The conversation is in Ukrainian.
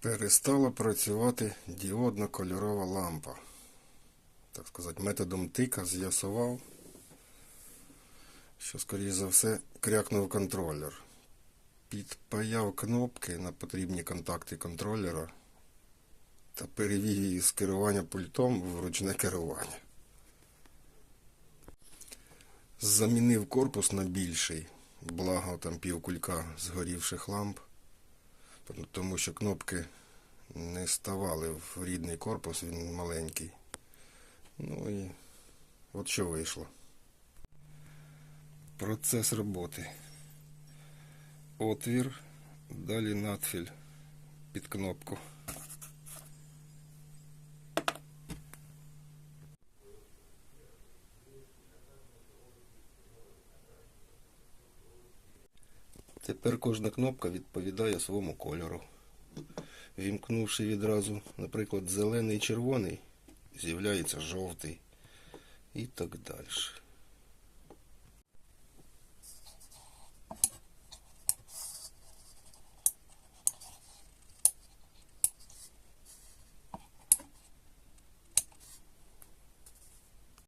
Перестала працювати діодна кольорова лампа. Так сказати, методом тика з'ясував, що, скоріш за все, крякнув контролер. Підпаяв кнопки на потрібні контакти контролера та перевів її з керування пультом в ручне керування. Замінив корпус на більший, благо там півкулька згорівших ламп, тому що кнопки не ставали в рідний корпус, він маленький. Ну і от що вийшло. Процес роботи. Отвір, далі надфіль під кнопку. Тепер кожна кнопка відповідає своєму кольору. Вімкнувши відразу, наприклад, зелений і червоний, з'являється жовтий і так далі.